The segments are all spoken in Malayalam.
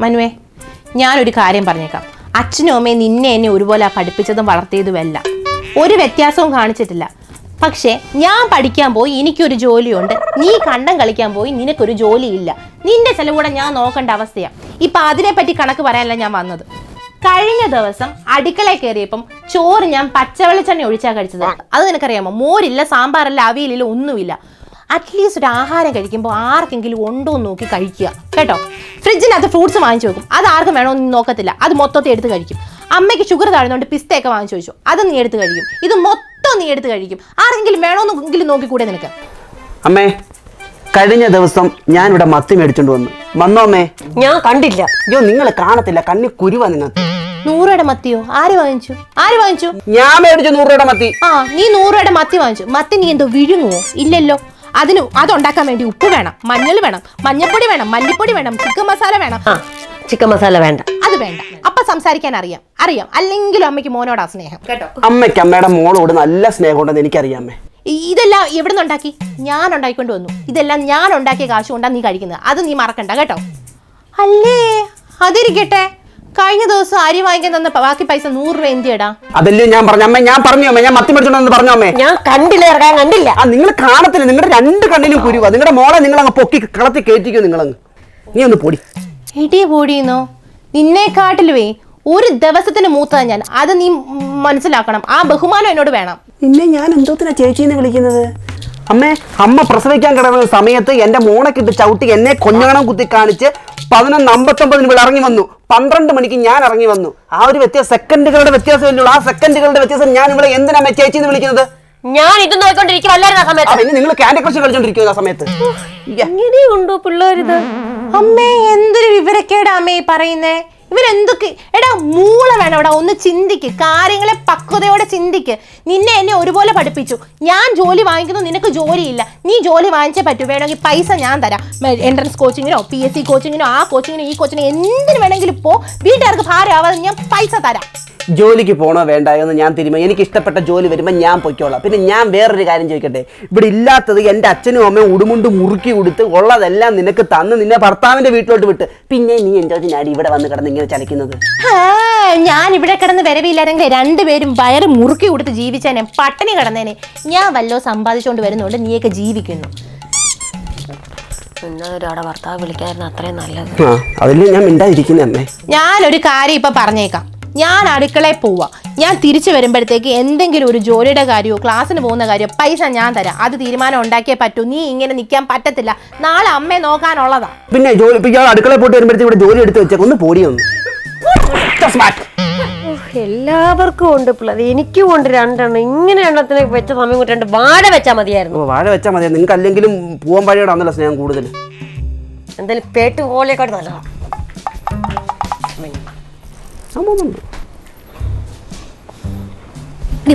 മനുവേ ഞാനൊരു കാര്യം പറഞ്ഞേക്കാം. അച്ഛനും അമ്മയും നിന്നെ എന്നെ ഒരുപോലെ പഠിപ്പിച്ചതും വളർത്തിയതുമല്ല. ഒരു വ്യത്യാസവും കാണിച്ചിട്ടില്ല. പക്ഷേ ഞാൻ പഠിക്കാൻ പോയി എനിക്കൊരു ജോലിയുണ്ട്. നീ കണ്ടം കളിക്കാൻ പോയി നിനക്കൊരു ജോലിയില്ല. നിന്റെ ചെലവൂടെ ഞാൻ നോക്കേണ്ട അവസ്ഥയാണ് ഇപ്പൊ അതിനെപ്പറ്റി കണക്ക് പറയാനല്ല ഞാൻ വന്നത്. കഴിഞ്ഞ ദിവസം അടുക്കളയിൽ കയറിയപ്പം ചോറ് ഞാൻ പച്ചവെളിച്ചെണ്ണ ഒഴിച്ചാ കഴിച്ചത്. അത് നിനക്കറിയാമോ? മോരില്ല സാമ്പാറില്ല അവിയലില്ല ഒന്നുമില്ല. അറ്റ്ലീസ്റ്റ് ഒരു ആഹാരം കഴിക്കുമ്പോൾ ആർക്കെങ്കിലും ഉണ്ടോ എന്ന് നോക്കി കഴിക്കുക. കേട്ടോ? ഫ്രിഡ്ജിനകത്ത് ഫ്രൂട്ട്സ് വാങ്ങിച്ചു വെക്കും. അത് ആർക്കും വേണമെന്ന് നോക്കത്തില്ല. അത് മൊത്തത്തിൽ എടുത്ത് കഴിക്കും. അമ്മയ്ക്ക് ഷുഗർ താഴ്ന്നുകൊണ്ട് പിസ്തയൊക്കെ വാങ്ങിച്ചു വെച്ചു. അത് നീ എടുത്ത് കഴിക്കും. ഇത് മൊത്തം നീ എടുത്ത് കഴിക്കും. ആർക്കെങ്കിലും വേണമെന്നെങ്കിലും നോക്കിക്കൂടെ നിനക്ക്. അമ്മേ കഴിഞ്ഞ ദിവസം ഞാൻ ഇവിടെ മത്തി മേടിച്ചോണ്ട് വന്നു. വന്നോ അമ്മേ? ഞാൻ കണ്ടില്ല. അയ്യോ നിങ്ങൾ കാണത്തില്ല. കണ്ണി കുരുവ നിങ്ങൾക്ക് നൂറുടെ മത്തിയോ? ആര് വാങ്ങിച്ചു? ആര് വാങ്ങിച്ചു? ഞാൻ മേടിച്ചു നൂറ് രൂപയുടെ മത്തി. ആ നീ നൂറ് രൂപയുടെ മത്തി വാങ്ങിച്ചു. മത്തി നീ എന്തോ വിഴുങ്ങുവോ? ഇല്ലല്ലോ. അതിന് അതുണ്ടാക്കാൻ വേണ്ടി ഉപ്പ് വേണം മഞ്ഞൾ വേണം മഞ്ഞൾപ്പൊടി വേണം മല്ലിപ്പൊടി വേണം ചിക്കൻ മസാല വേണം. ആ ചിക്കൻ മസാല വേണ്ട. അത് വേണ്ട. അപ്പൊ സംസാരിക്കാൻ അറിയാം. അറിയാം. അല്ലെങ്കിലും അമ്മയ്ക്ക് മോനോടാ സ്നേഹം. കേട്ടോ? അമ്മയ്ക്ക് അമ്മയുടെ മോളോട് നല്ല സ്നേഹമുണ്ടെന്ന് എനിക്കറിയാമേ ഈ- ഇതെല്ലാം എവിടെ നിന്നുണ്ടാക്കി ഞാൻ ഉണ്ടാക്കിക്കൊണ്ട് വന്നു. ഇതെല്ലാം ഞാൻ ഉണ്ടാക്കിയ കാശ് കൊണ്ടാണ് നീ കഴിക്കുന്നത്. അത് നീ മറക്കണ്ട കേട്ടോ? അല്ലേ? അതിരിക്കട്ടെ. കഴിഞ്ഞ ദിവസം അരി വാങ്ങിക്കാൻ തന്ന ബാക്കി പൈസ നൂറ് രൂപ എന്തിയടാ? അതല്ലേ ഞാൻ പറഞ്ഞു അമ്മേ ഞാൻ പറഞ്ഞു അമ്മേ ഞാൻ മത്തി മേടിച്ചോണ്ടെന്ന് പറഞ്ഞു അമ്മേ. ഞാൻ കണ്ടില്ല ഇറങ്ങാൻ കണ്ടില്ല. ആ നിങ്ങൾ കാണത്തില്ല നിങ്ങളുടെ രണ്ട് കണ്ണിലും കുരുവ നിങ്ങളുടെ മോളെ നിങ്ങൾ അങ്ങ് പൊക്കി കളത്തി കയറ്റിക്കോ നിങ്ങളങ്ങ്. നീ ഒന്ന് പൊടി. ഇടി പൊടിയുന്നോ? നിന്നെ നിന്നെക്കാട്ടിലുവേ ഒരു ദിവസത്തിന് മൂത്തതാ ഞാൻ. അത് നീ മനസ്സിലാക്കണം. ആ ബഹുമാനം എന്നോട് വേണം. നിന്നെ ഞാൻ എന്തോത്തിനാ ചേച്ചീന്ന് വിളിക്കുന്നത്? അമ്മേ അമ്മ പ്രസവിക്കാൻ കിടന്ന സമയത്ത് എന്റെ മോണക്കിട്ട് ചവിട്ടി എന്നെ കൊഞ്ഞണം കുത്തി കാണിച്ച് പതിനൊന്ന് അമ്പത്തൊമ്പതിന് ഇവിടെ ഇറങ്ങി വന്നു. പന്ത്രണ്ട് മണിക്ക് ഞാൻ ഇറങ്ങി വന്നു. ആ ഒരു വ്യത്യാസം സെക്കൻഡുകളുടെ വ്യത്യാസം ഉള്ളൂ. ആ സെക്കൻഡുകളുടെ വ്യത്യാസം ഞാൻ ഇവിടെ എന്തിനാ അമ്മേ ചേച്ചീന്ന് വിളിക്കുന്നത്? ഞാൻ ഇത് നോക്കിക്കൊണ്ടിരിക്കുമല്ലായിരുന്നു ആ സമയത്ത്? പിന്നെ നിങ്ങൾ കാൻഡി ക്രഷ് കളിച്ചോണ്ടിരിക്കുന്നത് ആ സമയത്ത്. എങ്ങനെയുണ്ടോ പിള്ളേരിത്? അമ്മേ എന്തൊരു വിവരക്കേടാ അമ്മേ ഈ പറയുന്നേ? ഇവരെന്തൊക്കെ? എടാ മൂള വേണം. എടാ ഒന്ന് ചിന്തിക്ക്. കാര്യങ്ങളെ പക്വതയോടെ ചിന്തിക്ക്. നിന്നെ എന്നെ ഒരുപോലെ പഠിപ്പിച്ചു. ഞാൻ ജോലി വാങ്ങിക്കുന്നു നിനക്ക് ജോലിയില്ല. നീ ജോലി വാങ്ങിച്ചേ പറ്റൂ. വേണമെങ്കിൽ പൈസ ഞാൻ തരാം. എൻട്രൻസ് കോച്ചിങ്ങിനോ പി എസ് സി കോച്ചിങ്ങിനോ ആ കോച്ചിങ്ങിനോ ഈ കോച്ചിങ്ങിനോ എന്തിനു വേണമെങ്കിലും ഇപ്പോൾ വീട്ടുകാർക്ക് ഭാരമാവാതെ ഞാൻ പൈസ തരാം. ജോലിക്ക് പോണോ വേണ്ട എന്ന് ഞാൻ തിരുമ്പോ എനിക്ക് ഇഷ്ടപ്പെട്ട ജോലി വരുമ്പോൾ ഞാൻ പൊയ്ക്കോളാം. പിന്നെ ഞാൻ വേറൊരു കാര്യം ചോദിക്കട്ടെ? ഇവിടെ ഇല്ലാത്തത് എന്റെ അച്ഛനും അമ്മയും ഉടുമുണ്ട് മുറുക്കി കൊടുത്ത് ഉള്ളതെല്ലാം നിനക്ക് തന്ന് നിന്നെ ഭർത്താവിന്റെ വീട്ടിലോട്ട് വിട്ട്. പിന്നെ നീ എന്തോ ഞാൻ ഇവിടെ വന്ന് കിടന്ന് ഇങ്ങനെ ചലിക്കുന്നത്? ഞാൻ ഇവിടെ കിടന്ന് വരവില്ലായിരുന്നെങ്കിൽ രണ്ടുപേരും വയറ് മുറുക്കി കൊടുത്ത് ജീവിച്ചേനെ പട്ടിണി കിടന്നേനെ. ഞാൻ വല്ലോ സമ്പാദിച്ചുകൊണ്ട് വരുന്നുണ്ട് നീയൊക്കെ ജീവിക്കുന്നു. ഇന്നൊരാടെ ഭർത്താവ് വിളിക്കായിരുന്നു അത്രയും നല്ലത്. അതിൽ ഞാൻ മിണ്ടാതിരിക്കുന്നേ അമ്മേ. ഞാനൊരു കാര്യം ഇപ്പൊ പറഞ്ഞേക്കാം. ഞാൻ അടുക്കളയിൽ പോവാ. ഞാൻ തിരിച്ചു വരുമ്പോഴത്തേക്ക് എന്തെങ്കിലും ഒരു ജോലിയുടെ കാര്യമോ ക്ലാസ്സിന് പോകുന്ന കാര്യമോ പൈസ ഞാൻ തരാം. അത് തീരുമാനം ഉണ്ടാക്കിയേ പറ്റൂ. നീ ഇങ്ങനെ നിൽക്കാൻ പറ്റത്തില്ല. നാളെ അമ്മയെ നോക്കാനുള്ളതാ. പിന്നെ ജോലി ഇപ്പൊ ഇയാൾ അടുക്കളയിൽ പോയിട്ട് വരുമ്പോഴത്തേക്ക് ഇവിടെ ജോലി എടുത്ത് വെച്ചേക്ക്. ഒന്ന് പോടിയൊന്ന് എല്ലാവർക്കും ഉണ്ട് പിള്ളേർ എനിക്കും ഉണ്ട് രണ്ടെണ്ണം. ഇങ്ങനെ എണ്ണത്തിന് വെച്ച സമയം കൊണ്ട് രണ്ട് വാഴ വെച്ചാൽ മതിയായിരുന്നു. ഓ വാഴ വെച്ചാൽ മതിയായിരുന്നു. നിങ്ങൾക്ക് അല്ലെങ്കിലും പൂവൻ പഴയോടാണല്ലോ സ്നേഹം കൂടുതൽ. എന്തായാലും പേട്ട് പോലെ നല്ലതാ നീ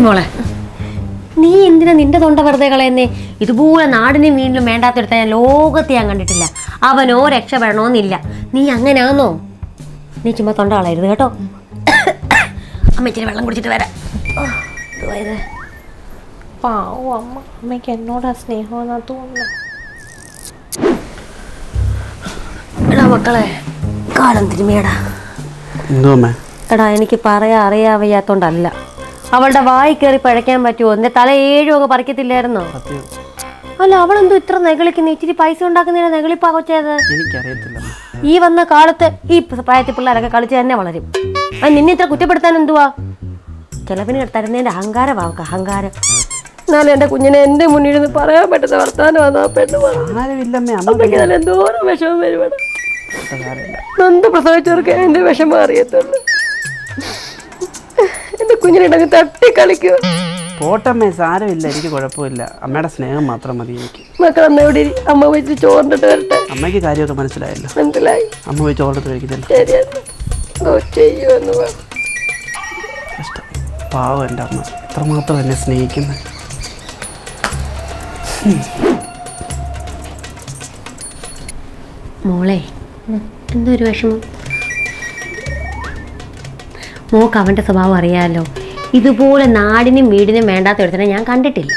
മോളെ നീ എന്തിനാ നിന്റെ തൊണ്ട വെറുതെ കളയുന്നേ? ഇതുപോലെ നാടിനും വീണ്ടും വേണ്ടാത്തെടുത്ത ഞാൻ ലോകത്തെ ഞാൻ കണ്ടിട്ടില്ല. അവനോ രക്ഷപ്പെടണമെന്നില്ല നീ അങ്ങനാന്നോ? നീ ചുമ്മാ തൊണ്ട കളയരുത് കേട്ടോ. അമ്മ ഇച്ചിരി വെള്ളം കുടിച്ചിട്ട് വരാം. പാവോ? അമ്മ. അമ്മയ്ക്ക് എന്നോടാ സ്നേഹമെന്നാ തോന്നുന്നു. എടാ മക്കളെ കാലം തിരുമിയടാ എന്തോ അമ്മേ? എടാ എനിക്ക് പറയാ അറിയാൻ വയ്യാത്തോണ്ടല്ല അവളുടെ വായി കയറി പഴയ്ക്കാൻ പറ്റുമോ എന്റെ തല ഏഴും ഒക്കെ പറിക്കത്തില്ലായിരുന്നോ? അല്ല അവളെന്തോ ഇത്ര നെകളിക്കുന്ന ഇച്ചിരി പൈസ ഉണ്ടാക്കുന്നതിന് നെകളിപ്പാ കൊച്ചേത് എനിക്കറിയത്തില്ല. ഈ വന്ന കാലത്ത് ഈ പ്രായത്തിൽ പിള്ളേരൊക്കെ കളിച്ച് തന്നെ വളരും. അത് നിന്നെ ഇത്ര കുറ്റപ്പെടുത്താൻ എന്തുവാ? ചിലവിന് തരുന്നതിന്റെ അഹങ്കാരം അവൾക്ക് അഹങ്കാരം. എന്നാലും എന്റെ കുഞ്ഞിനെ എന്റെ മുന്നിൽ നിന്ന് പറയാൻ പറ്റുന്ന വർത്താനം എന്തോരം വിഷമം വരുവാണ്. നന്ദ പ്രസവിച്ചവർക്ക് എന്റെ വിഷമം അറിയത്തുള്ളൂ. എന്റെ കുഞ്ഞിനിടങ്ങ് തട്ടി കളിക്കൂ പോട്ടമ്മേ സാരമില്ല എനിക്ക് കുഴപ്പമില്ല. അമ്മയുടെ സ്നേഹം മാത്രം മതി എനിക്ക്. മക്കൾ അന്ന് എവിടെ ഇരി? അമ്മ വെച്ച് ചോറിട്ട് വരട്ടെ? അമ്മയ്ക്ക് കാര്യമൊക്കെ മനസ്സിലായല്ലോ. മനസ്സിലായി. അമ്മ പോയി ചോറിട്ട് കഴിക്കുന്നില്ല ശരിയാണ് ഓ ചെയ്യുമെന്ന് പറഞ്ഞു കഷ്ടം. പാവം എന്റെ അമ്മ. എത്രമാത്രം എന്നെ സ്നേഹിക്കുന്നത് മോളെ എന്തൊരു വിഷമം? മോക്ക് അവന്റെ സ്വഭാവം അറിയാമല്ലോ ഇതുപോലെ നാടിനും വീടിനും വേണ്ടാത്ത ഒരുത്തനെ ഞാൻ കണ്ടിട്ടില്ല.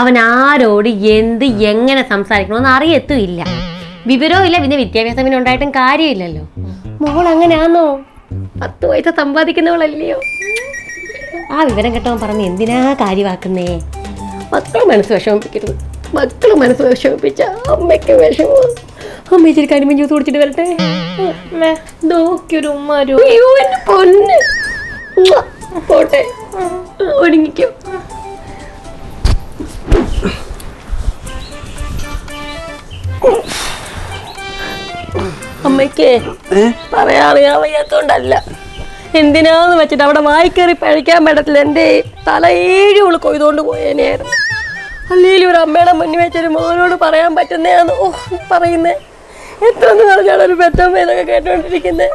അവൻ ആരോട് എന്ത് എങ്ങനെ സംസാരിക്കണമെന്ന് അറിയത്തുമില്ല. വിവരവും ഇല്ല പിന്നെ വിദ്യാഭ്യാസം പിന്നെ ഉണ്ടായിട്ടും കാര്യമില്ലല്ലോ. മോൾ അങ്ങനെയാണോ പത്ത് പൈസ സമ്പാദിക്കുന്നവളല്ലയോ? ആ വിവരം കേട്ടവൻ പറഞ്ഞ് എന്തിനാ കാര്യമാക്കുന്നേ? മക്കൾ മനസ്സ് വിഷമിപ്പിക്കരുത്. മക്കൾ മനസ്സ് വിഷമിപ്പിച്ച അമ്മയ്ക്ക് വിഷമോ. അമ്മ ഇച്ചിരി കരിമീൻ ജ്യൂസ് കുടിച്ചിട്ട് വരട്ടെ? ഉമ്മ ഒരു എന്റെ പൊന്ന്. ഉമ്മ. പോട്ടെ. ഒരുങ്ങിക്കോ. അമ്മയ്ക്ക് അറിയാൻ വയ്യാത്തോണ്ടല്ല എന്തിനാന്ന് വെച്ചിട്ട് അവിടെ വായിക്കേറി പഴിക്കാൻ പറ്റത്തില്ല എന്റെ തല ഉള്ളു കൊയ്തുകൊണ്ട് പോയേനെയായിരുന്നു. അല്ലെങ്കിൽ ഒരു അമ്മയുടെ മുന്നിൽ വെച്ചൊരു മോനോട് പറയാൻ പറ്റുന്നതാണ് ഓ പറയുന്നേ? എത്ര നാളെ ഞാനൊരു ഒരു പെറ്റമ്മ ഇതൊക്കെ കേട്ടോണ്ടിരിക്കുന്നത്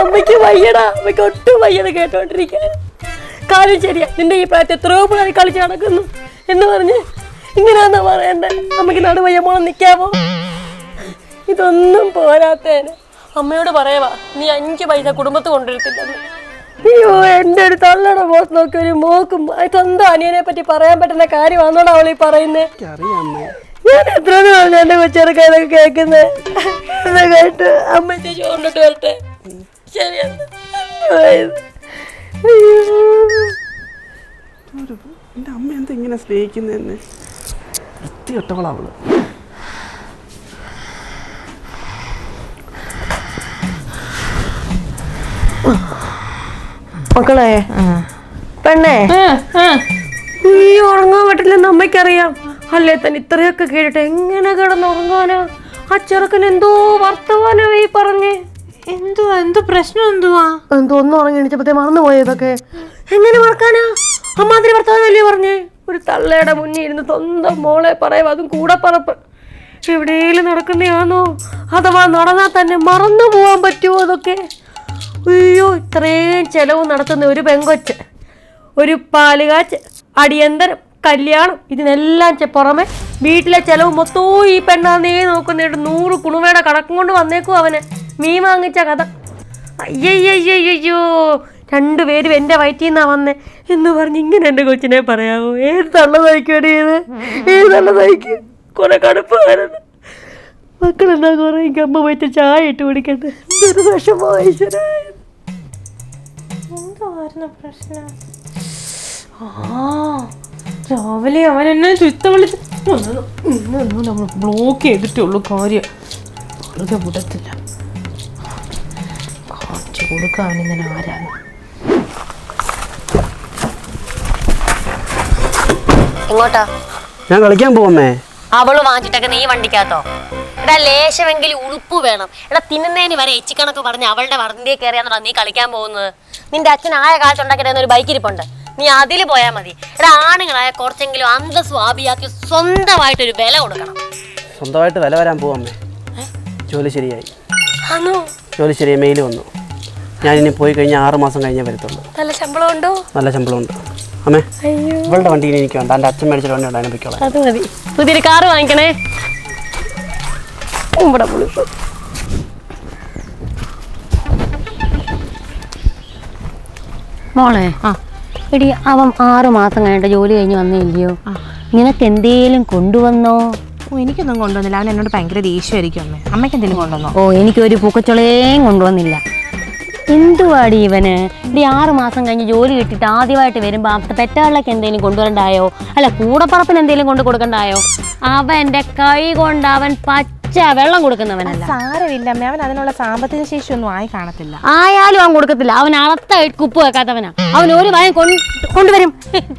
അമ്മയ്ക്ക് വയ്യടാ. അമ്മയ്ക്ക് ഒട്ടും വയ്യത് കേട്ടോണ്ടിരിക്കാൻ. കാര്യം ശരിയാ. നിന്റെ ഈ പ്രായത്തെ എത്രയോ പിള്ളേർ കളിച്ച് നടക്കുന്നു എന്ന് പറഞ്ഞ് ഇങ്ങനെയാന്നാ പറയണ്ടേ. അമ്മയ്ക്ക് നടുവയ്യ മോളം നിൽക്കാമോ ഇതൊന്നും പോരാത്തേന്. അമ്മയോട് പറയവാ നീ അഞ്ച് പൈസ കുടുംബത്ത് കൊണ്ടുവരത്തില്ലെന്ന്. അയ്യോ എന്റെ ഒരു തള്ളയുടെ മോത്ത് നോക്കി ഒരു മോക്കും സ്വന്തം അനിയനെ പറ്റി പറയാൻ പറ്റുന്ന കാര്യമാണോടാ അവളീ പറയുന്നേ. ഞാൻ എത്ര പറഞ്ഞു എന്റെ കൊച്ചെറുക്ക ഇതൊക്കെ കേൾക്കുന്നത് കേട്ട് അമ്മ കൊണ്ടിട്ട് വരട്ടെ. ശരിയെന്ന് എന്റെ അമ്മ എന്താ ഇങ്ങനെ സ്നേഹിക്കുന്നതെന്ന്? വൃത്തികെട്ടവളവൾ. മക്കളെ പെണ്ണേ ഈ ഉറങ്ങാൻ പറ്റില്ലെന്ന് അമ്മയ്ക്കറിയാം. അല്ലേ തന്നെ ഇത്രയൊക്കെ കേട്ടിട്ട് എങ്ങനെ കിടന്നുറങ്ങാനാ? ആ ചെറുക്കൻ എന്തോ വർത്തമാനമായി പറഞ്ഞേ. എന്തുവാ എന്തോ പ്രശ്നം എന്തുവാ? എന്തോ ഒന്നും ഉറങ്ങി എണീച്ചപ്പത്തേ മറന്നുപോയതൊക്കെ എങ്ങനെ മറക്കാനാ? അമ്മാതിരി ഭർത്താവല്ലേ പറഞ്ഞേ? ഒരു തള്ളയുടെ മുന്നിൽ ഇരുന്ന് സ്വന്തം മോളെ പറയുക അതും കൂടെ പറപ്പ് എവിടെയെങ്കിലും നടക്കുന്നയാണോ അഥവാ നടന്നാൽ തന്നെ മറന്നു പോവാൻ പറ്റുമോ അതൊക്കെ? അയ്യോ ഇത്രയും ചെലവ് നടത്തുന്ന ഒരു പെങ്കൊച്ച് ഒരു പാലുകാച്ച് അടിയന്തരം. കല്യാണം. ഇതിനെല്ലാം പുറമെ വീട്ടിലെ ചെലവ് മൊത്തവും ഈ പെണ്ണാന്നേ നോക്കുന്നിട്ട് നൂറ് കുണുവേട കണക്കും കൊണ്ട് വന്നേക്കും അവന്. മീൻ വാങ്ങിച്ച കഥ. അയ്യയ്യയ്യോ രണ്ടുപേരും എന്റെ വയറ്റിൽ നിന്നാ വന്നേ. എന്ന് പറഞ്ഞ് ഇങ്ങനെ എന്റെ കൊച്ചിനെ പറയാമോ? ഏത് തള്ള തയ്ക്കടി ഇത്? ഏത് തള്ള തയ്ക്കും? കുറെ കടുപ്പ് വരുന്നു. മക്കളെന്നാ കുറെ എനിക്ക് അമ്മ പോയിട്ട് ചായ ഇട്ട് കുടിക്കട്ടെ? എന്തൊരു എന്തുവായിരുന്നു പ്രശ്നം. ആ. രാവിലെ അവൻ എന്നെ ചുറ്റ വിളിച്ച് നമ്മൾ ബ്ലോക്ക് ചെയ്തിട്ടുള്ളൂ കാര്യം. വെറുതെ വിടത്തില്ല. കാണിച്ചു കൊടുക്കാൻ ഇങ്ങനെ ആരാണ്? എങ്ങോട്ടാ? ഞാൻ കളിക്കാൻ പോകുന്നേ. അവൾ വാങ്ങിച്ചിട്ടൊക്കെ നീ വണ്ടിക്കകത്തോ? എടാ ലേശമെങ്കിലും ഉളുപ്പ് വേണം. എടാ തിന്നുന്നതിന് വരെ എച്ചിക്കണക്ക് പറഞ്ഞ് അവളുടെ വറന്തിയെ കയറിയാന്നോ നീ കളിക്കാൻ പോകുന്നത്. നിന്റെ അച്ഛൻ ആയ കാലത്തുണ്ടാക്കിയ ഒരു ബൈക്ക് ഇരിപ്പുണ്ട്. നീ അതിൽ പോയാൽ മതി. എടാ ആണുങ്ങളായ കുറച്ചെങ്കിലും അന്തസ്വാഭിയാക്കി സ്വന്തമായിട്ടൊരു വില കൊടുക്കണം. സ്വന്തമായിട്ട് വില വരാൻ അമ്മേ. ജോലി ശരിയായി. ആണോ ജോലി ശരിയായി മെയിൽ വന്നു. ഞാൻ ഇനി പോയി കഴിഞ്ഞാൽ ആറ് മാസം കഴിഞ്ഞേ വരത്തുള്ളൂ. നല്ല ശമ്പളം ഉണ്ടോ? നല്ല ശമ്പളം ഉണ്ട് അമ്മേ ഇവളുടെ വണ്ടി ഇനി എനിക്ക് വേണ്ട. എന്റെ അച്ഛൻ മേടിച്ചിട്ട് വണ്ടി ഉണ്ട് അതിനെ പൊയ്ക്കോളാം അത് മതി. പുതിയൊരു കാറ് വാങ്ങിക്കണേ. ഇവിടെ പുളിപ്പ് മോളെ ആ. എടി അവൻ ആറു മാസം കഴിഞ്ഞിട്ട് ജോലി കഴിഞ്ഞ് വന്നില്ലയോ? നിനക്ക് എന്തേലും കൊണ്ടുവന്നോ? ഓ എനിക്കൊന്നും കൊണ്ടുവന്നില്ല. അവൻ എന്നോട് ഭയങ്കര ദേഷ്യമായിരിക്കും അമ്മേ. അമ്മയ്ക്ക് എന്തെങ്കിലും കൊണ്ടുവന്നോ? ഓ എനിക്കൊരു പൂക്കച്ചുളയും കൊണ്ടുവന്നില്ല. എന്തുവാടി ഇവന്? ഇടി ആറ് മാസം കഴിഞ്ഞ് ജോലി കിട്ടിയിട്ട് ആദ്യമായിട്ട് വരുമ്പോൾ അവിടുത്തെ പെറ്റാളിലേക്ക് എന്തെങ്കിലും കൊണ്ടുവരണ്ടായോ? അല്ല കൂടപ്പറപ്പിന് എന്തെങ്കിലും കൊണ്ടു കൊടുക്കണ്ടായോ? അവന്റെ കൈ കൊണ്ട് അവൻ പച്ച വെള്ളം കൊടുക്കുന്നവനല്ല. സാരമില്ല അമ്മ. അവൻ അതിനുള്ള സാമ്പത്തിക ശേഷി ഒന്നും ആയി കാണത്തില്ല. ആയാലും അവൻ കൊടുക്കത്തില്ല. അവൻ അളത്ത കുപ്പ് വെക്കാത്തവനാ. അവൻ ഒരു വായം കൊണ്ടുവരും.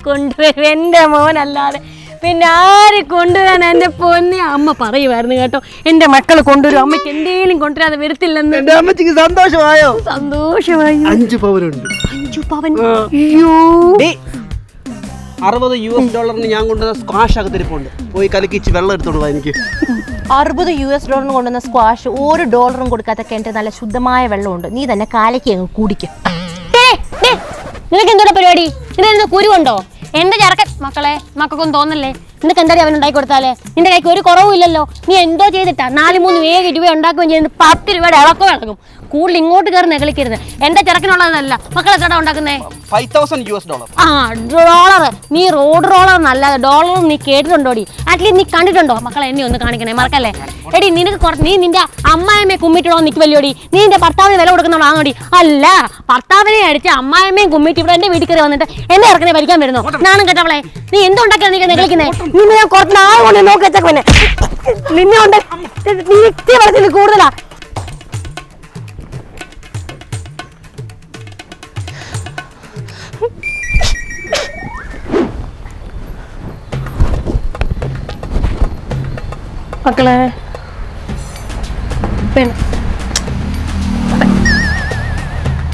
കൊണ്ടുവരും. എന്റെ മോനല്ലാതെ. പിന്നെ ആര് കൊണ്ടുവരാൻ എന്റെ പൊന്നെ? അമ്മ പറയുമായിരുന്നു കേട്ടോ എന്റെ മക്കൾ കൊണ്ടുവരും. അമ്മയ്ക്ക് എന്തേലും കൊണ്ടുവരാതെ വരത്തില്ലെന്ന്. എന്റെ അമ്മച്ചിക്ക് സന്തോഷമായോ? സന്തോഷമായി. അഞ്ചു പവനുണ്ട്. അഞ്ചു പവൻ? അയ്യോ. അറുപത് യു എസ് ഡോളറിന് ഞാൻ കൊണ്ടുവന്ന സ്ക്വാഷ് അകത്തിരിപ്പുണ്ട് പോയി കലക്കിച്ച് വെള്ളം എടുത്തോണ്ട് എനിക്ക്. അറുപത് യു എസ് ഡോളറിന് കൊണ്ടുവന്ന സ്ക്വാഷ് ഒരു ഡോളറും കൊടുക്കാത്ത കിണറ്റ് നല്ല ശുദ്ധമായ വെള്ളമുണ്ട്. നീ തന്നെ കാലയ്ക്ക് അങ്ങ് കുടിക്കും. നിനക്ക് എന്തോടെ പരിപാടി? നിനെന്തോ കുരുവുണ്ടോ? എന്റെ ചെറുക്കൻ മക്കളെ മക്കൾക്കൊന്നും തോന്നല്ലേ? നിനക്ക് എന്താ അവൻ ഉണ്ടാക്കി കൊടുത്താലേ? നിന്റെ കൈക്ക് ഒരു കുറവുമില്ലല്ലോ. നീ എന്തോ ചെയ്തിട്ടാ നാല് മൂന്ന് ഏഴ് രൂപ ഉണ്ടാക്കുകയും ചെയ്യുന്നത്? പത്ത് രൂപയുടെ ഇളക്കം ഇളക്കും. കൂടുതൽ ഇങ്ങോട്ട് കയറി നെകളിക്കരുത്. എന്റെ ചെറുക്കനുള്ളതല്ല. മക്കളെ ചേട്ടാ ഉണ്ടാക്കുന്നേ? Five thousand U S dollar ആ ഡോളർ നീ റോഡ് റോളർ നല്ല ഡോളർ നീ കേട്ടിട്ടുണ്ടോടി അറ്റ്ലീസ്റ്റ് നീ കണ്ടിട്ടുണ്ടോ? മക്കളെ എന്നെ ഒന്ന് കാണിക്കണേ മറക്കല്ലേ? എടി നിനക്ക് കുറച്ച് നീ നിന്റെ അമ്മായിമ്മയെ നിക്ക് നിൽക്കുമല്ലോടി നീ നിന്റെ ഭർത്താവിന് വില കൊടുക്കുന്നവളാണോടി അല്ല ഭർത്താവിനെ അടിച്ച് അമ്മായിമ്മയും കുമ്മിട്ട് ഇവിടെ എന്റെ വീട്ടിൽ കയറി വന്നിട്ട് എന്നെ ഇറക്കണേ ഭരിക്കാൻ വരുന്നു. നാണം കേട്ടവളെ നീ എന്തുണ്ടാക്കിയാണ് നീ നിൽക്കുന്നേ നിന്നെ ഞാൻ കുറച്ച് നാളെ കൊണ്ട് നോക്കി വെച്ചേക്ക് പിന്നെ നിന്നെ കൊണ്ട് നീ വളർത്തിൽ കൂടുതലാ. മക്കളെ.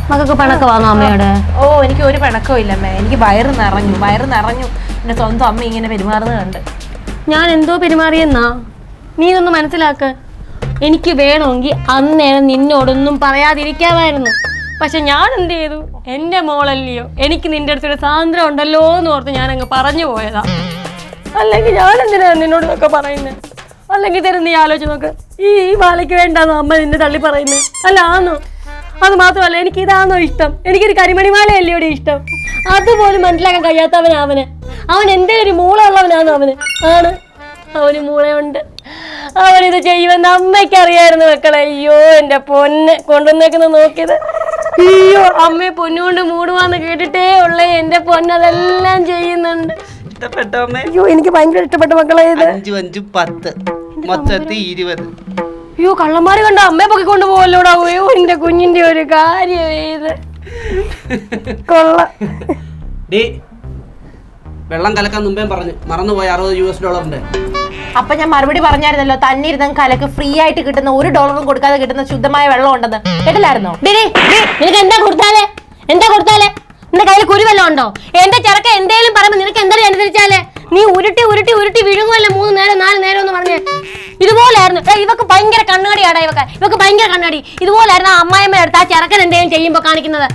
മക്കൾക്ക് പണക്ക വാങ്ങാം അമ്മയോട്? ഓ എനിക്ക് ഒരു പിണക്കവും അമ്മ. എനിക്ക് വയറ് നിറഞ്ഞു വയറ് നിറഞ്ഞു. എന്റെ സ്വന്തം അമ്മ ഇങ്ങനെ പെരുമാറുന്നത് കണ്ട്. ഞാൻ എന്തോ പെരുമാറിയെന്നാ? നീ ഇതൊന്ന് മനസ്സിലാക്ക്. എനിക്ക് വേണമെങ്കിൽ അന്നേരം നിന്നോടൊന്നും പറയാതിരിക്കാമായിരുന്നു. പക്ഷെ ഞാൻ എന്ത് ചെയ്തു? എന്റെ മോളല്ലയോ എനിക്ക് നിന്റെ അടുത്തൊരു സാന്ദ്രം ഉണ്ടല്ലോ എന്ന് ഓർത്ത് ഞാൻ അങ്ങ് പറഞ്ഞു പോയതാ. അല്ലെങ്കിൽ ഞാൻ എന്തിനാ നിന്നോടൊക്കെ പറയുന്നത് അല്ലെങ്കിൽ തരും നീ ആലോചിച്ച് നോക്ക്. ഈ ഈ മാലയ്ക്ക് വേണ്ടാന്നോ അമ്മ നിന്നെ തള്ളി പറയുന്നത് അല്ല ആന്നോ. അത് മാത്രമല്ല എനിക്ക് ഇതാണോ ഇഷ്ടം? എനിക്കൊരു കരിമണിമാലയല്ലയോടെ ഇഷ്ടം? അതുപോലും മനസ്സിലാക്കാൻ കഴിയാത്തവനാ അവന് അവൻ എന്തേ ഒരു മൂളമുള്ളവനാണ് അവന്. ആണ്. അവന് മൂളയുണ്ട്. അവനിത് ചെയ്യുമെന്ന് അമ്മയ്ക്ക് അറിയായിരുന്നു മക്കളെ. അയ്യോ എന്റെ പൊന്ന്. കൊണ്ടുവന്നേക്കുന്ന നോക്കിയത്. അയ്യോ അമ്മയെ പൊന്നുകൊണ്ട് മൂടുവാന്ന് കേട്ടിട്ടേ ഉള്ളേ. എന്റെ പൊന്ന് അതെല്ലാം ചെയ്യുന്നുണ്ട്. ഇഷ്ടപ്പെട്ടോ അയ്യോ എനിക്ക് ഭയങ്കര ഇഷ്ടപ്പെട്ട മക്കളെ ഇത്. അഞ്ചു അഞ്ചു പത്ത്. മൊത്തത്തിൽ ഇരുപത്. അയ്യോ കള്ളന്മാര് കണ്ട അമ്മയെ പൊക്കി കൊണ്ടുപോകല്ലോടാ അയ്യോ എന്റെ കുഞ്ഞിന്റെ ഒരു കാര്യം ഇത്. കൊള്ള. ഡേ വെള്ളം കലക്കാൻ മുമ്പേ പറഞ്ഞു. മറന്നുപോയ അറുപത് യു എസ് ഡോളറിന്റെ അപ്പൊ ഞാൻ മറുപടി പറഞ്ഞായിരുന്നല്ലോ തന്നെ ഇരുന്ന കലക്ക് ഫ്രീ ആയിട്ട് കിട്ടുന്ന ഒരു ഡോളറും കൊടുക്കാതെ കിട്ടുന്ന ശുദ്ധമായ വെള്ളം ഉണ്ടെന്ന്. കേട്ടില്ലായിരുന്നോ? ഡേ, ഡേ, ഡേ, നിനക്ക് എന്താ കൊടുത്താലേ? എന്താ കൊടുത്താലേ? നിന്റെ കയ്യിൽ കുരുവെല്ലാം ഉണ്ടോ? എന്റെ ചെറുക്ക എന്തേലും പറയുമ്പോ നിനക്ക് എന്തായാലും അനുസരിച്ചാലേ? നീ ഉരുട്ടി ഉരുട്ടി ഉരുട്ടി വിഴുങ്ങുമല്ലേ മൂന്ന് നേരം നാല് നേരം എന്ന് പറഞ്ഞ്? ഇതുപോലായിരുന്നു. ഇവക്ക് ഭയങ്കര കണ്ണാടിയാടാ ഇവക്ക്. ഇവക്ക് ഭയങ്കര കണ്ണാടി. ഇതുപോലായിരുന്നു ആ അമ്മായിമ്മ അടുത്ത് ആ ചെറുക്കൻ എന്തെങ്കിലും ചെയ്യുമ്പോ കാണിക്കുന്നത്.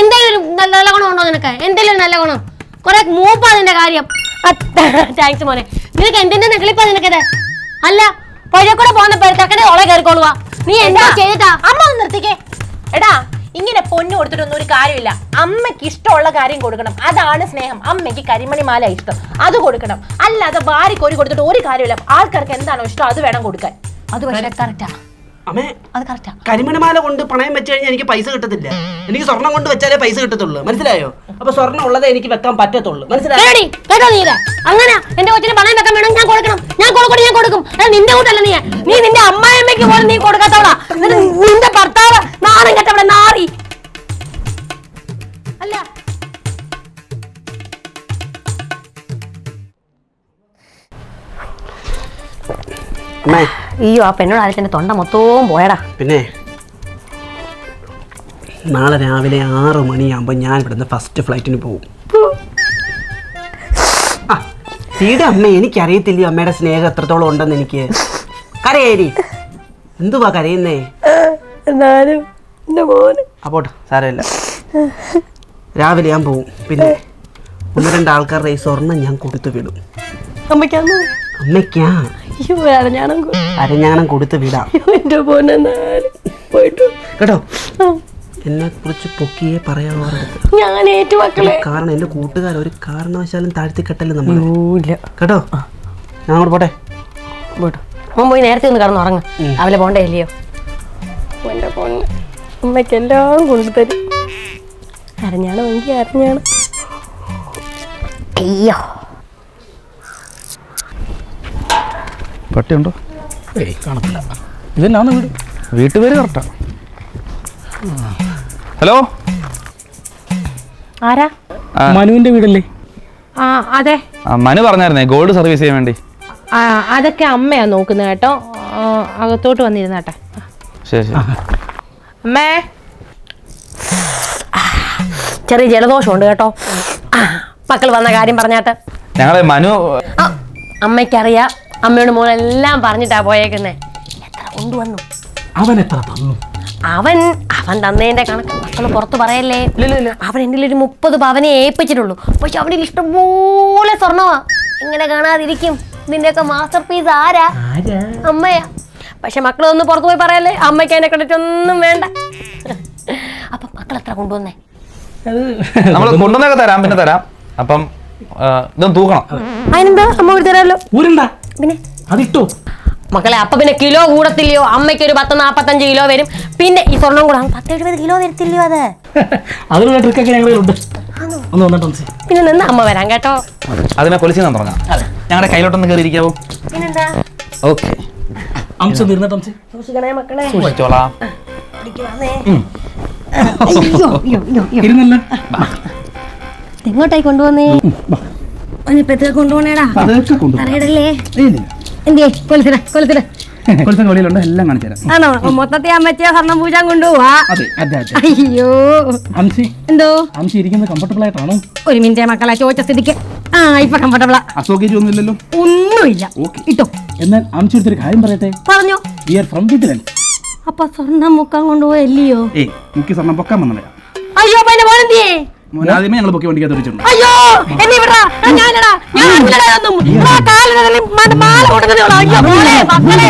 എന്തെങ്കിലും നല്ല ഗുണം ഉണ്ടോ നിനക്ക്? എന്തെങ്കിലും നല്ല ഗുണം? കുറെ മൂപ്പാ നിന്റെ കാര്യം. താങ്ക്സ് മോനെ. നിനക്ക് എന്തിന്റെ നെക്കളിപ്പാ നിനക്കത്? അല്ല പഴയ കൂടെ പോകുന്ന പെരുത്തക്കനെ ഓളെ കയറിക്കോളുവാ നീ എന്താ ചെയ്തിട്ടാ? അമ്മ നിർത്തിക്കേ. എടാ ഇങ്ങനെ പൊന്നു കൊടുത്തിട്ടൊന്നും ഒരു കാര്യമില്ല. അമ്മയ്ക്ക് ഇഷ്ടമുള്ള കാര്യം കൊടുക്കണം. അതാണ് സ്നേഹം. അമ്മയ്ക്ക് കരിമണി മാല ഇഷ്ടം. അത് കൊടുക്കണം. അല്ലാതെ ഭാര്യ ഒരു കൊടുത്തിട്ട് ഒരു കാര്യമില്ല. ആൾക്കാർക്ക് എന്താണോ ഇഷ്ടം അത് വേണം കൊടുക്കാൻ. അത് പക്ഷേ കറക്റ്റാ അമ്മേ അത് കറക്റ്റാ കരിമണിമാല കൊണ്ട് പണയം വെച്ച് കഴിഞ്ഞാൽ എനിക്ക് പൈസ കിട്ടത്തില്ല. എനിക്ക് സ്വർണം കൊണ്ട് വെച്ചാലേ പൈസ കിട്ടത്തുള്ളൂ. മനസ്സിലായോ? അപ്പൊ സ്വർണം ഉള്ളതേ എനിക്ക് വെക്കാൻ പറ്റത്തുള്ളൂ. മനസ്സിലായോ? കേടി കേട്ടോ അങ്ങനെ. എന്റെ കൊച്ചിന് പണയം വെക്കാൻ വേണം ഞാൻ കൊടുക്കണം. ഞാൻ കൊടുക്കണം ഞാൻ കൊടുക്കും. അത് നിന്റെ കൂട്ടല്ല നീ. നീ നിന്റെ അമ്മായിയമ്മയ്ക്ക് പോലും നീ കൊടുക്കാത്തവളാ. എന്നിട്ട് നിന്റെ ഭർത്താവ് നാണം കെട്ടവിടെ നാറി. അല്ല. അമ്മേ അയ്യോ ആ പെണ്ണോട് ആദ്യത്തെ തൊണ്ട മൊത്തവും പോയടാ. പിന്നെ നാളെ രാവിലെ ആറ് മണിയാകുമ്പോൾ ഞാൻ ഇവിടുന്ന് ഫസ്റ്റ് ഫ്ലൈറ്റിന് പോകും ആ തീടെ അമ്മ എനിക്കറിയത്തില്ല അമ്മയുടെ സ്നേഹം എത്രത്തോളം ഉണ്ടെന്ന് എനിക്ക്. കരയേരി. എന്തുവാ കരയുന്നേ? എന്നാലും അപ്പോട്ടെ സാരമില്ല. രാവിലെ ഞാൻ പോവും. പിന്നെ ഒന്ന് രണ്ട് ആൾക്കാരുടെ ഈ സ്വർണം ഞാൻ കൊടുത്തു വിടും. അമ്മയ്ക്കാ അമ്മയ്ക്കാ? അയ്യോ അരഞ്ഞാണം അരഞ്ഞാണം കൊടുത്തു വിടാം. എന്റെ മോനെന്നാലും പോയിട്ടു. കേട്ടോ? എന്നെ കുറിച്ച് പൊക്കിയേ പറയാൻ ഞാൻ ഏറ്റു കാരണം എന്റെ കൂട്ടുകാർ ഒരു കാരണവശാലും താഴ്ത്തി കെട്ടല്ലേ നമ്മൾ ഇല്ല. കേട്ടോ? ഞാൻ അങ്ങോട്ട് പോട്ടെ? പോട്ടു മോൻ പോയി നേരത്തെ ഒന്ന് കടന്നു ഉറങ്ങ. അവളെ പോണ്ടേ ഇല്ലയോ? എന്റെ പൊന്ന്. അമ്മയ്ക്ക് എല്ലാം കൊണ്ടുതരും അറിഞ്ഞാണ് എങ്കിൽ അറിഞ്ഞാണ് അയ്യോ. പട്ടിയുണ്ടോ? ഏയ് കാണത്തില്ല. ഇതെന്നാന്ന് വീട്? വീട്ടുപേര് കറക്റ്റാ ഹലോ? ആരാ? മനുവിന്റെ വീടല്ലേ? ആ അതെ. ആ, മനു പറഞ്ഞായിരുന്നേ ഗോൾഡ് സർവീസ് ചെയ്യാൻ വേണ്ടി. ആ, അതൊക്കെ അമ്മയാ നോക്കുന്നത് കേട്ടോ. ആ, അകത്തോട്ട് വന്നിരുന്നാട്ടെ ശരി ശരി. അമ്മേ. ചെറിയ ജലദോഷമുണ്ട് കേട്ടോ. ആ, മക്കൾ വന്ന കാര്യം പറഞ്ഞാട്ട്. ഞങ്ങളെ മനു ആ, അമ്മയ്ക്കറിയാം. അമ്മയോട് എല്ലാം പറഞ്ഞിട്ടാ പോയേക്കുന്നേ. എത്ര കൊണ്ടുവന്നു? അവൻ എത്ര തന്നു? അവൻ അവൻ തന്നതിന്റെ കണക്ക് മക്കൾ പുറത്ത് പറയല്ലേ? അവൻ എന്റെ ഒരു മുപ്പത് പവനെ ഏൽപ്പിച്ചിട്ടുള്ളൂ. പക്ഷെ അവന്റെ ഇഷ്ടംപോലെ സ്വർണവാ ഇങ്ങനെ കാണാതിരിക്കും. നിന്റെയൊക്കെ മാസ്റ്റർ പീസ് ആരാ? അമ്മയാ. പക്ഷെ മക്കളൊന്ന് പുറത്തു പോയി പറയല്ലേ? അമ്മയ്ക്ക് അതിനെ കണ്ടിട്ട് ഒന്നും വേണ്ട. അപ്പൊ മക്കൾ എത്ര കൊണ്ടുവന്നേ? നമ്മൾ കൊണ്ടുവന്നൊക്കെ തരാം പിന്നെ തരാം. അപ്പം ഇതൊന്ന് തൂക്കണം. അതിനെന്താ? അമ്മ ഒരു തരാമല്ലോ. ഊരണ്ട? പിന്നെ? അതിട്ടോ? മക്കളെ അപ്പൊ പിന്നെ കിലോ കൂടത്തില്ലയോ? അമ്മയ്ക്ക് ഒരു പത്ത് നാപ്പത്തഞ്ച് കിലോ വരും. പിന്നെ ഈ സ്വർണം കൂടാൻ പത്ത് എഴുപത് കിലോ വരത്തില്ലയോ അത്? അതിനുള്ള ട്രിക്കൊക്കെ ഞങ്ങളുണ്ട് ഒന്ന് വന്നിട്ട് പിന്നെ നിന്ന് അമ്മ വരാം കേട്ടോ. അതിനെ കൊലിച്ചെന്ന് തുടങ്ങാം. ഞങ്ങളുടെ കയ്യിലോട്ടൊന്ന് കയറി ഇരിക്കാവോ പിന്നെന്താ? ഓക്കെ. അംശം തീർന്നിട്ട് അംശം സൂക്ഷിക്കണേ മക്കളെ. സൂക്ഷിച്ചോളാം. ഇരുന്നല്ല. എങ്ങോട്ടായി കൊണ്ടുവന്നേ. ഇപ്പൊ കൊണ്ടുപോണേടാ. അതൊക്കെ കൊണ്ടു അറിയടല്ലേ എന്തിയേ? കൊലുത്തിന കൊലുത്തിന കൊളുത്ത കളിയിലുണ്ട് എല്ലാം കാണിച്ചു തരാം. ആണോ? മൊത്തത്തിൽ അമ്മച്ചിയെ സ്വർണം പൂജാൻ കൊണ്ടുപോവാ? അതെ അതെ അതെ. അയ്യോ. അംശി. എന്തോ? അംശി ഇരിക്കുന്നത് കംഫർട്ടബിൾ ആയിട്ടാണോ? ഒരു മിനിറ്റ് മക്കളെ ചോദിച്ച സ്ഥിതിക്ക്. ആ ഇപ്പൊ കംഫർട്ടബിളാ അസോകേജ് ഒന്നുമില്ലല്ലോ? ഒന്നുമില്ല. ഇട്ടോ. എന്നാൽ അംശി എടുത്തൊരു കാര്യം പറയട്ടെ? പറഞ്ഞോ. വി ആർ ഫ്രം വിജിലൻസ് അപ്പൊ സ്വർണം മുക്കാൻ കൊണ്ടുപോയല്ലയോ? സ്വർണം പൊക്കാൻ വന്നവരാ. അയ്യോ അപ്പൊ എന്റെ മോനെന്തിയേ? മോൻ ആദ്യമേ ഞങ്ങൾ പൊക്കി വണ്ടിക്കകത്ത് വെച്ചിട്ടുണ്ട് അയ്യോ എന്നെ വിടാ ഞാനടാ. ഞാൻ. ആ കാലിനകത്ത് മറ്റേ മാല ഉള്ളൂ. അയ്യോ മോനെ മക്കളെ.